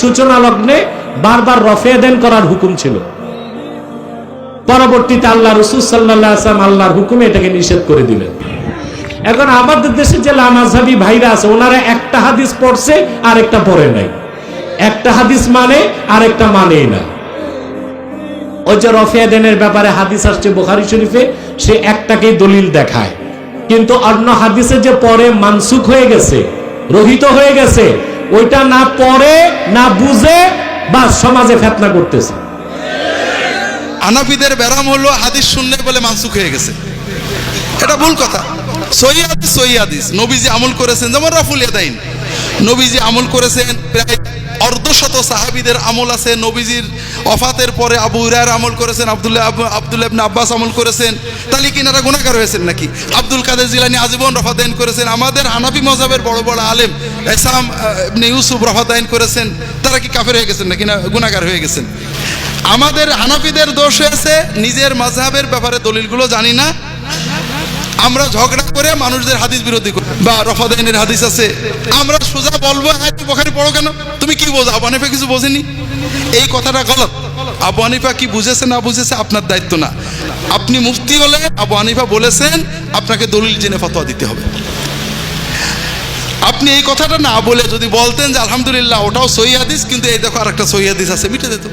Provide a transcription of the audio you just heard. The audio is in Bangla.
সূচনা লগ্নে বারবার রফে দেন করার হুকুম ছিল। পরবর্তীতে আল্লাহ রসুল সাল্লাহ আসলাম আল্লাহর হুকুমে এটাকে নিষেধ করে দিলেন। এখন আমাদের দেশে যে লামাজাবি ভাইরা আছে, ওনারা একটা হাদিস পড়ছে আর একটা পড়ে নাই। একটা হাদিস মানে আর একটা মানেই না। ওই যে রফিয়া দেনের ব্যাপারে হাদিস আসছে বোখারি শরীফে, সে একটাকেই দলিল দেখায়। কিন্তু অন্য হাদিসে যে পরে মানসুখ হয়ে গেছে, রহিত হয়ে গেছে ওইটা না পড়ে, না বুঝে বা সমাজে ফেতনা করতেছে। আনাফিদের ব্যারাম হলো হাদিস শূন্য বলে মানসুখ হয়ে গেছে। এটা ভুল কথা। সহি হাদিস সহি হাদিস। নবীজি আমল করেছেন, যেমন রাফুল ইয়াদাইন। নবীজি আমল করেছেন প্রায় অর্ধশত সাহাবিদের আমল আছে, নবীজির অফাতের পরে আবু হুরায়র আমল করেছেন, আব্দুল্লাহ আবু আব্দুল্লাহ আব্বাস আমল করেছেন। তাহলে কি এনারা গুণাকার হয়েছেন নাকি? আব্দুল কাদের জিলানি আজীবন রফাদাইন করেছেন। আমাদের হানাফি মজাবের বড় বড় আলেম এসাম ইবনে ইউসুফ রফাদাইন করেছেন। তারা কি কাফের হয়ে গেছেন নাকি না গুণাকার হয়ে গেছেন? আমাদের হানাফিদের দোষ হয়েছে, নিজের মাঝহাবের ব্যাপারে দলিলগুলো জানি না। আমরা ঝগড়া করে মানুষদের হাদিস বিরোধী করি। বা রফাদাইনের হাদিস আছে। আমরা সোজা বলব হ্যাঁ বোখারি পড়ো কেন? তুমি কি বোঝো? আবু হানিফা কিছু বোঝেনি? এই কথাটা গলত। আবু হানিফা কি বুঝেছে না বুঝেছে আপনার দায়িত্ব না। আপনি মুফতি হলে আবু হানিফা বলেছেন, আপনাকে দলিল জেনে ফতোয়া দিতে হবে। আপনি এই কথাটা না বলে যদি বলতেন যে আলহামদুলিল্লাহ, ওটাও সহি হাদিস, কিন্তু এই দেখো আরেকটা সহি হাদিস আছে, মিটে যেত।